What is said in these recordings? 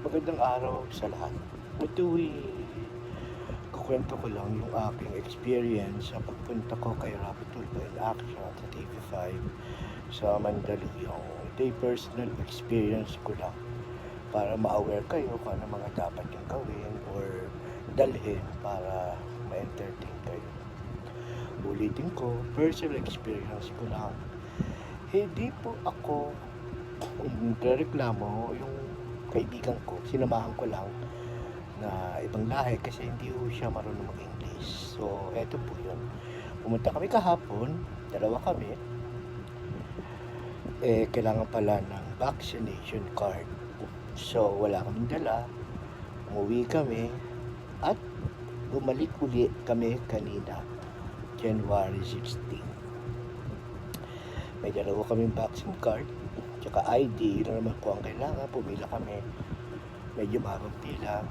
Magandang araw sa lahat. Ito'y kukwento ko lang yung aking experience sa pagpunta ko kay Rapid Tulpo in Action sa TV5 sa Mandaluyong. Ito'y personal experience ko lang para ma-aware kayo kung ano mga dapat yung gawin or dalhin para ma-entertain kayo. Ulitin ko, personal experience ko lang. Hindi po ako nagreklamo yung kaibigan ko, sinamahan ko lang na ibang lahi kasi hindi ko siya marunong mag-English. So, eto po yun. Pumunta kami kahapon, dalawa kami. Eh, kailangan pala ng vaccination card. So, wala kaming dala. Umuwi kami at bumalik uli kami kanina, January 16. May dalawa kaming vaccine card tsaka ID, na naman po ang kailangan. Pumila kami. Medyo mahabang pila.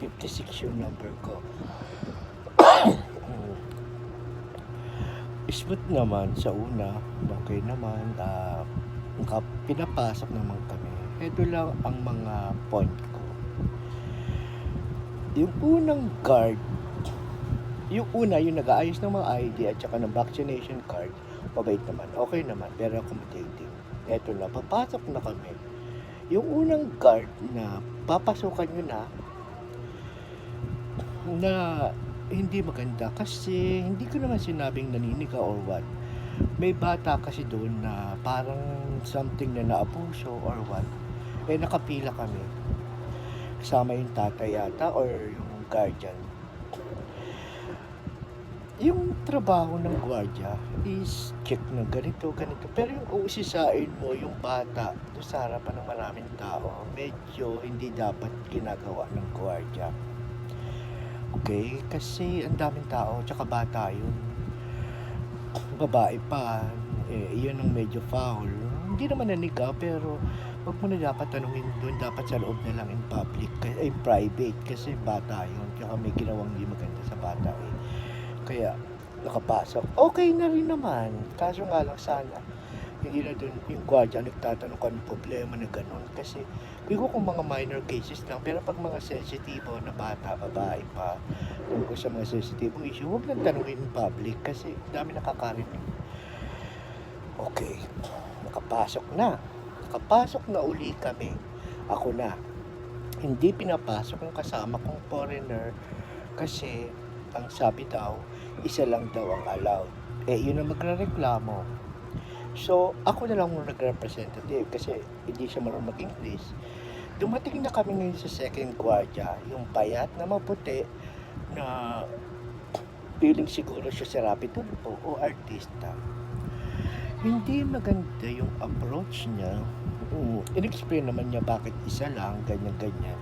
56 yung number ko. Smooth naman sa una. Okay naman. Uh, pinapasok naman kami. Ito lang ang mga point ko. Yung unang guard, yung una, yung nag-aayos ng mga ID at saka ng vaccination card, mabait naman. Okay naman. Very accommodating eto na, papasok na kami. Yung unang guard na papasukan nyo na, na hindi maganda kasi hindi ko naman sinabing naninika or what. May bata kasi doon na parang something na naabuso or what. Eh nakapila kami. Kasama yung tatay yata or yung guardian yung trabaho ng gwardiya is check ng ganito, ganito. Pero yung uusisain mo, yung bata, doon sa harapan ng maraming tao, medyo hindi dapat ginagawa ng gwardiya. Okay? Kasi ang daming tao, tsaka bata yun. Babae pa, eh, yun ang medyo foul. Hindi naman naniga, pero wag mo na dapat tanungin doon, dapat sa loob na lang in public, eh, private, kasi bata yun. Tsaka may ginawang hindi maganda sa bata eh. Kaya, nakapasok. Okay na rin naman. Kaso nga lang sana, hindi na dun yung gwardiya nagtatanong kung anong problema na ganun. Kasi, ko kung mga minor cases lang, pero pag mga sensitibo na bata, babae pa, tungkol sa mga sensitibong issue, huwag lang tanongin in public kasi dami nakakarinig. Okay, nakapasok na. Nakapasok na uli kami. Ako na. Hindi pinapasok yung kasama kong foreigner kasi ang sabi daw, isa lang daw ang allowed. Eh, yun ang magre-reklamo. So, ako na lang muna nag-representative kasi hindi siya marunong mag-English. Dumating na kami ngayon sa second guardia, yung payat na maputi na feeling siguro siya si Rapi Tulpo o artista. Hindi maganda yung approach niya. Uh, in-explain naman niya bakit isa lang, ganyan-ganyan.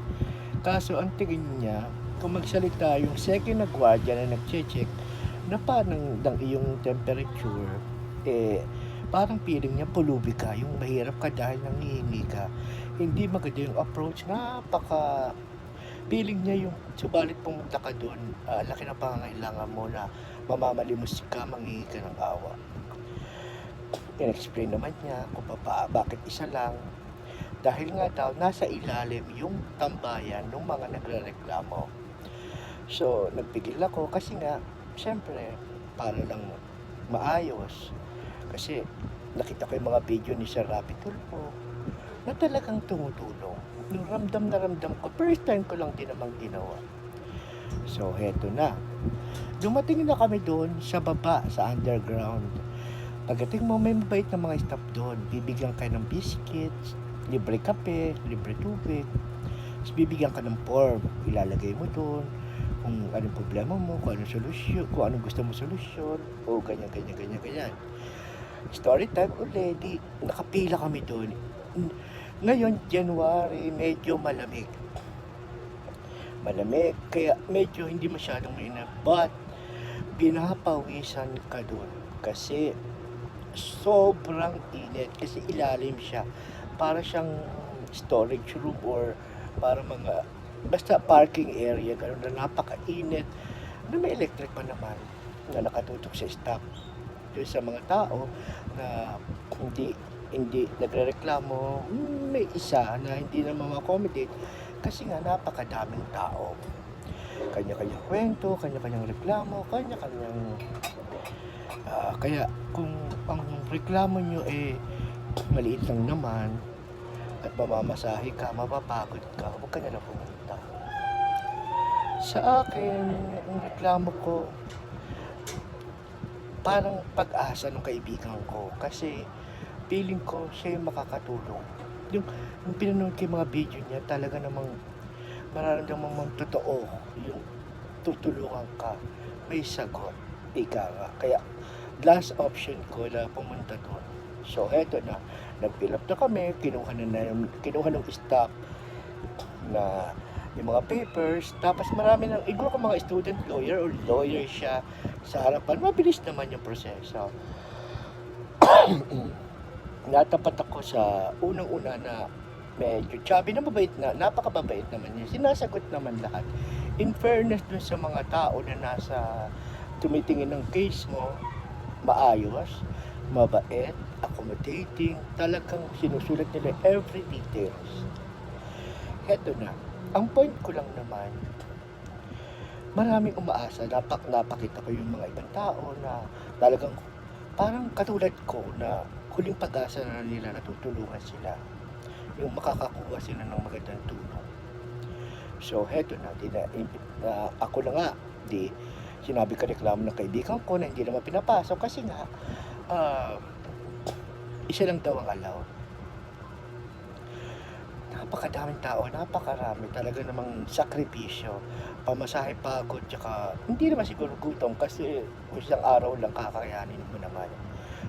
Kaso ang tingin niya, kung magsalita yung second na gwardiya na nag-check na parang ng iyong temperature, eh, parang feeling niya pulubi ka, yung mahirap ka dahil nangihingi ka. Hindi maganda yung approach, napaka feeling niya yung subalit pumunta ka doon, uh, laki ng pangangailangan mo na mamamalimos ka, manghihi ka ng awa. In-explain naman niya kung pa, bakit isa lang. Dahil nga daw, nasa ilalim yung tambayan ng mga nagre-reklamo. So, nagpigil ako kasi nga, syempre, para lang maayos. Kasi, nakita ko yung mga video ni Sir Rapi Tulfo na talagang tumutulong. Yung ramdam na ramdam ko, first time ko lang din namang ginawa. So, heto na. Dumating na kami doon sa baba, sa underground. Pagdating mo, may mabait na mga staff doon. Bibigyan ka ng biscuits, libre kape, libre tubig. Tapos bibigyan ka ng form. Ilalagay mo doon kung anong problema mo, kung anong solusyon, kung anong gusto mo solusyon, o ganyan, ganyan, ganyan, ganyan. Story time already, nakapila kami doon. Ngayon, January, medyo malamig. Malamig, kaya medyo hindi masyadong mainit. But, pinapawisan ka doon. Kasi, sobrang init. Kasi ilalim siya. Para siyang storage room or para mga basta parking area, gano'n na napakainit na may electric pa naman na nakatutok sa stop doon sa mga tao na hindi hindi nagrereklamo may isa na hindi na ma-accommodate Kasi nga napakadaming tao. Kanya-kanyang kwento, kanya-kanyang reklamo, kanya-kanyang... ah, kaya kung ang reklamo nyo eh maliit lang naman at mamamasahe ka, mapapagod ka, huwag ka na lang pumunta. Sa akin, ang reklamo ko, parang pag-asa ng kaibigan ko kasi feeling ko siya yung makakatulong. Yung, yung pinanood ko yung mga video niya, talaga namang mararamdaman mong totoo yung tutulungan ka. May sagot. Ika nga. Kaya last option ko na pumunta doon. So eto na, nag-fill up na kami, kinuha na, na kinuha ng staff na yung mga papers, tapos marami ng, iguro ko mga student lawyer or lawyer siya sa harapan, mabilis naman yung proseso. Natapat ako sa unang-una na medyo chubby na mabait na, napakababait naman niya. Sinasagot naman lahat. In fairness dun sa mga tao na nasa tumitingin ng case mo, maayos, mabait, accommodating, talagang sinusulat nila every details. Heto na, ang point ko lang naman, maraming umaasa, napak napakita ko yung mga ibang tao na talagang parang katulad ko na huling pag-asa na nila natutulungan sila yung makakakuha sila ng magandang tulong. So, heto na, di na, na ako na nga, di, sinabi ka reklamo ng kaibigan ko na hindi naman pinapasok kasi nga, ah, isa lang daw ang alaw. Napakadaming tao, napakarami, talaga namang sakripisyo, pamasahe pagod, tsaka hindi naman siguro gutom kasi isang araw lang kakayanin mo naman.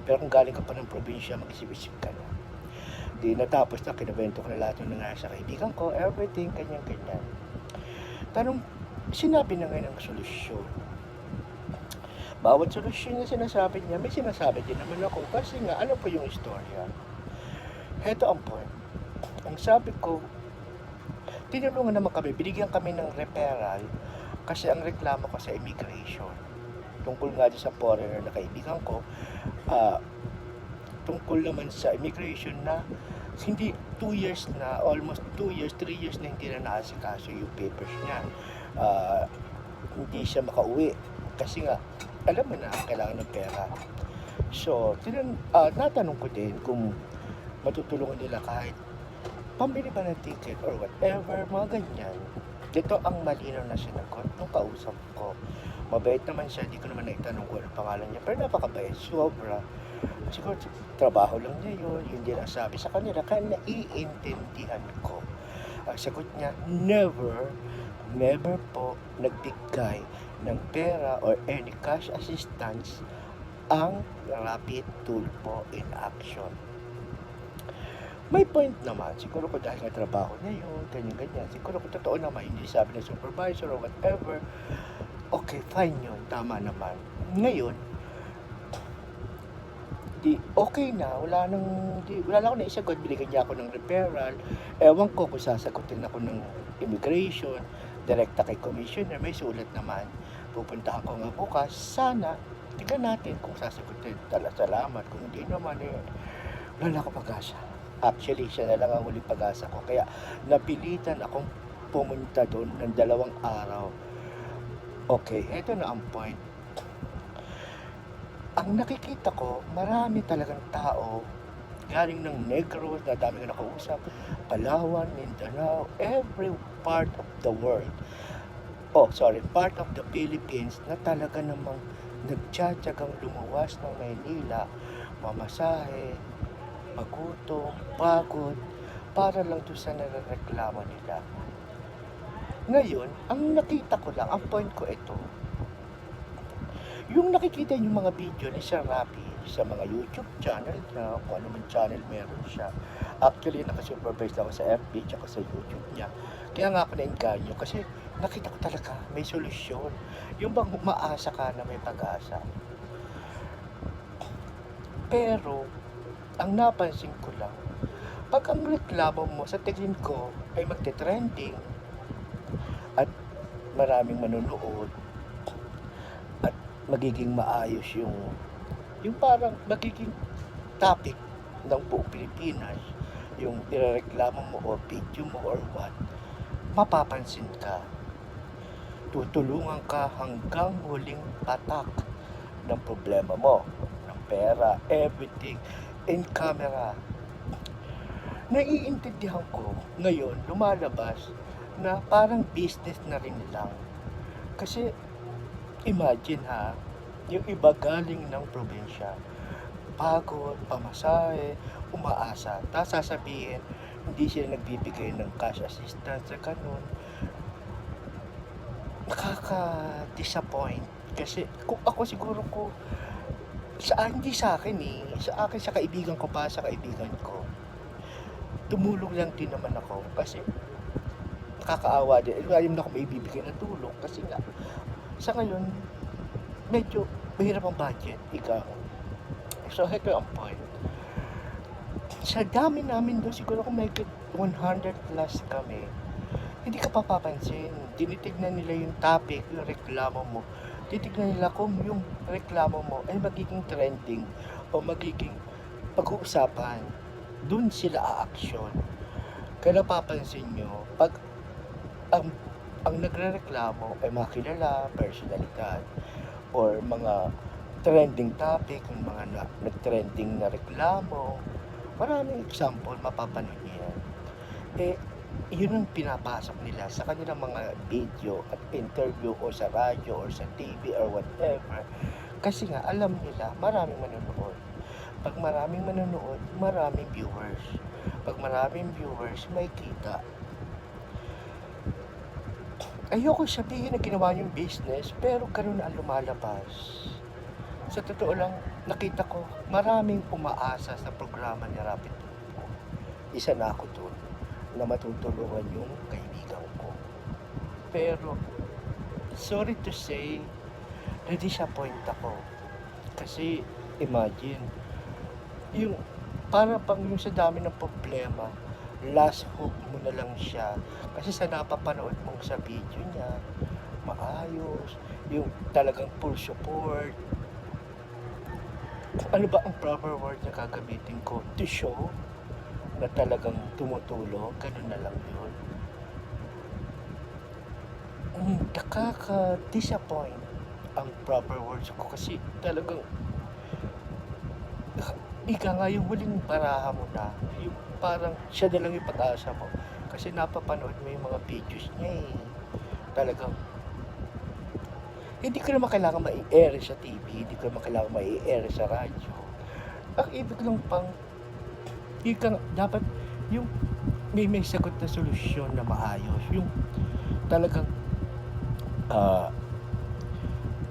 Pero kung galing ka pa ng probinsya, mag-isip-isip ka na. Di natapos na, kinabento ko na lahat yung nangyari sa kaibigan ko, everything, ganyan-ganyan. Tanong, sinabi na ngayon ang solusyon. Bawat solusyon na sinasabi niya, may sinasabi din naman ako kasi nga, ano po yung istorya? Heto ang point. Ang sabi ko, tinulungan naman kami, binigyan kami ng referral kasi ang reklamo ko sa immigration. Tungkol nga sa foreigner na kaibigan ko, ah, tungkol naman sa immigration na hindi 2 years na, almost 2 years, 3 years na hindi na naasikaso yung papers niya. Ah, hindi siya makauwi kasi nga, alam mo na, kailangan ng pera. So, tinan, ah, natanong ko din kung matutulungan nila kahit pambili ba ng ticket or whatever, mga ganyan. Ito ang malinaw na sinagot nung kausap ko. Mabait naman siya, di ko naman naitanong kung ano pangalan niya, pero napakabait, sobra. Siguro trabaho lang niya yun, yun din ang sabi sa kanila, kaya naiintindihan ko. Ang sagot niya, never, never po nagbigay ng pera or any cash assistance ang rapid tulpo in action. May point naman, siguro ko dahil nga trabaho niya yun, ganyan-ganyan. Siguro kung totoo naman, hindi sabi ng supervisor or whatever, okay, fine yun, tama naman. Ngayon, di okay na, wala nang, di, wala na ako na isagot, binigyan niya ako ng referral. Ewan ko kung sasagutin ako ng immigration, direkta kay commissioner, may sulat naman. Pupunta ako nga bukas, sana, tignan natin kung sasagutin. Tala, salamat, kung hindi naman eh, wala na ako pag-asa. Actually, siya na lang ang huling pag-asa ko. Kaya napilitan akong pumunta doon ng dalawang araw. Okay, eto na ang point. Ang nakikita ko, marami talagang tao galing ng Negros, na dami ko nakausap, Palawan, Mindanao, every part of the world. Oh, sorry, part of the Philippines na talaga namang nagtsatsagang lumuwas ng Maynila, mamasahe, magutom, pagod, para lang doon sa narareklamo nila. Ngayon, ang nakita ko lang, ang point ko ito, yung nakikita yung mga video ni Sir Rapi sa mga YouTube channel na kung ano man channel meron siya. Actually, nakasupervise ako sa FB tsaka sa YouTube niya. Kaya nga ako na-enganyo kasi nakita ko talaga may solusyon. Yung bang umaasa ka na may pag-asa. Pero, ang napansin ko lang, pag ang reklamo mo sa tingin ko ay magte-trending at maraming manonood at magiging maayos yung yung parang magiging topic ng buong Pilipinas yung nirereklamo mo or video mo or what mapapansin ka. Tutulungan ka hanggang huling patak ng problema mo. Ng pera, everything, in camera. Naiintindihan ko ngayon, lumalabas na parang business na rin lang. Kasi, imagine ha, yung iba galing ng probinsya, pagod, pamasahe, umaasa. Tapos sasabihin, hindi sila nagbibigay ng cash assistance sa ganun. Nakaka-disappoint. Kasi kung ako siguro ko, sa hindi sa akin eh, sa akin sa kaibigan ko pa, sa kaibigan ko, tumulong lang din naman ako kasi nakakaawa din. Ayaw na ako may ibibigay na tulong kasi nga, sa ngayon, medyo mahirap ang budget, ikaw. So, ito ang point. Sa dami namin doon, siguro kung may 100 plus kami, hindi ka papapansin. Tinitignan nila yung topic, yung reklamo mo. Titignan nila kung yung reklamo mo ay magiging trending o magiging pag-uusapan. Doon sila a-action. Kaya napapansin nyo, pag ang, ang nagre-reklamo ay makilala, personalidad, or mga trending topic, yung mga na, nag-trending na reklamo, maraming example, mapapanood niyo yan. Eh, yun ang pinapasok nila sa kanilang mga video at interview o sa radyo or sa TV or whatever. Kasi nga, alam nila, maraming manonood. Pag maraming manonood, maraming viewers. Pag maraming viewers, may kita. Ayoko sabihin na ginawa yung business, pero ganun ang lumalabas. Sa totoo lang, nakita ko, maraming umaasa sa programa ni Rapid. Isa na ako doon na matutulungan yung kaibigan ko. Pero, sorry to say, na-disappoint ako. Kasi, imagine, yung, para pang yung sa dami ng problema, last hope mo na lang siya. Kasi sa napapanood mong sa video niya, maayos, yung talagang full support. Ano ba ang proper word na gagamitin ko? To show na talagang tumutulong, ganun na lang yun. Mm, nakaka-disappoint ang proper words ko kasi talagang ika nga yung huling baraha mo na, yung parang siya na lang yung pag-asa mo. Kasi napapanood mo yung mga videos niya eh. Talagang hindi ko naman kailangan mai-air sa TV, hindi ko naman kailangan mai-air sa radyo. Ang ibig lang pang ika, dapat yung may may sagot na solusyon na maayos. Yung talagang ah,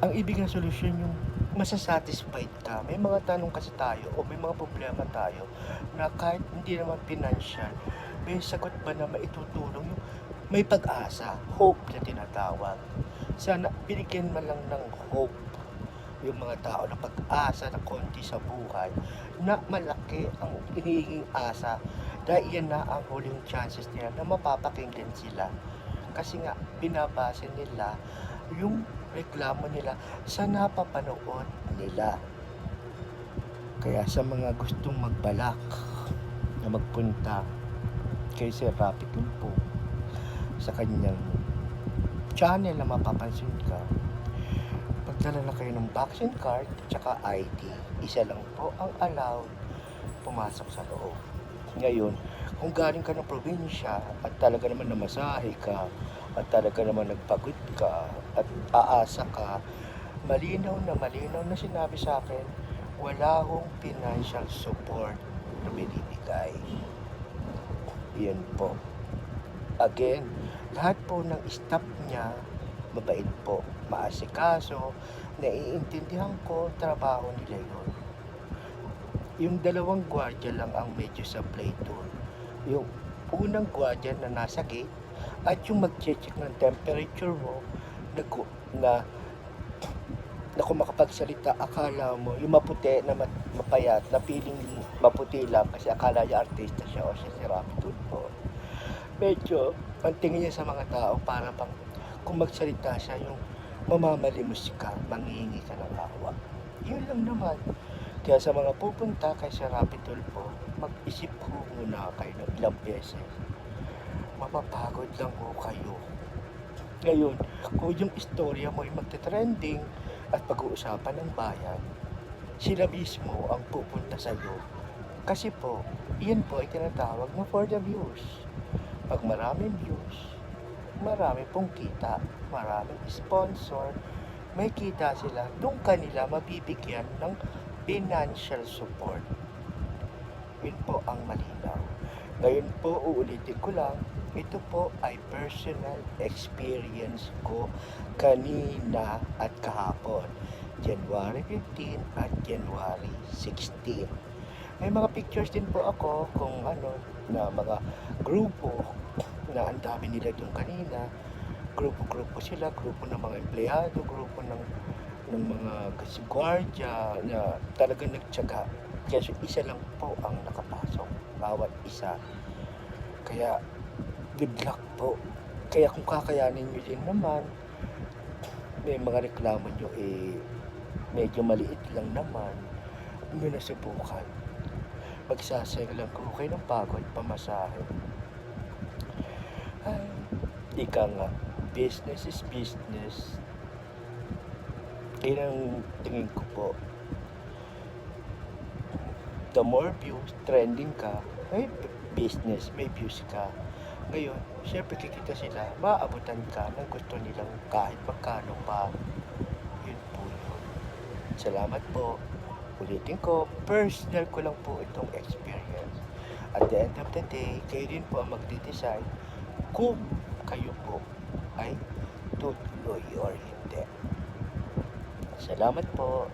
ang ibig ng solusyon yung masasatisfied ka. May mga tanong kasi tayo o may mga problema tayo na kahit hindi naman financial, may sagot ba na maitutulong yung may pag-asa, hope na tinatawag. Sana binigyan man lang ng hope yung mga tao na pag-asa na konti sa buhay na malaki ang hinihinging asa dahil yan na ang huling chances nila na mapapakinggan sila. Kasi nga, binabase nila yung reklamo nila sa napapanood nila. Kaya sa mga gustong magbalak na magpunta kay Sir Rapi Tulfo sa kanyang channel na mapapansin ka, pagdala na kayo ng vaccine card at saka ID, isa lang po ang allowed pumasok sa loob. Ngayon, kung galing ka ng probinsya at talaga naman namasahe ka at talaga naman nagpagod ka at aasa ka, malinaw na malinaw na sinabi sa akin, wala akong financial support na binibigay. Yan po. Again, lahat po ng staff niya, mabait po, maasikaso, naiintindihan ko, trabaho nila yun. Yung dalawang gwardiya lang ang medyo sa play doon. Yung unang gwardiya na nasa gate at yung mag-check ng temperature mo na, na na kung makapagsalita, akala mo, yung maputi na mapayat, na feeling maputi lang kasi akala niya artista siya o siya si Rapi Tulfo. Medyo, ang tingin niya sa mga tao, para pang kung magsalita siya, yung mamamalimos ka, manghihingi ka ng awa. Yun lang naman. Kaya sa mga pupunta kay Sir Rapi Tulfo, mag-isip ko muna kayo ng ilang beses. mapapagod lang ho kayo. Ngayon, kung yung istorya mo ay magte-trending at pag-uusapan ng bayan, sila mismo ang pupunta sa iyo. Kasi po, iyan po ay tinatawag na for the views. Pag maraming views, marami pong kita, maraming sponsor, may kita sila, doon kanila mabibigyan ng financial support. Yun po ang malinaw. Ngayon po, uulitin ko lang, ito po ay personal experience ko kanina at kahapon. January 15 at January 16. May mga pictures din po ako kung ano, na mga grupo na ang dami nila doon kanina. Grupo-grupo sila, grupo ng mga empleyado, grupo ng ng mga gwardiya na talagang nagtyaga. Kasi isa lang po ang nakapasok, bawat isa. Kaya, good luck po. Kaya kung kakayanin nyo din naman, may mga reklamo nyo eh, medyo maliit lang naman, nyo nasubukan. Magsasayang lang ko kayo ng pagod, pamasahe. Ika nga, business is business. Yun ang tingin ko po. The more views, trending ka, may business, may views ka. Ngayon, syempre kikita sila, maabutan ka ng gusto nilang kahit magkano pa. Yun po yun. Salamat po. Ulitin ko, personal ko lang po itong experience. At the end of the day, kayo din po ang magde-decide kung kayo po ay tutuloy or hindi. Salamat po.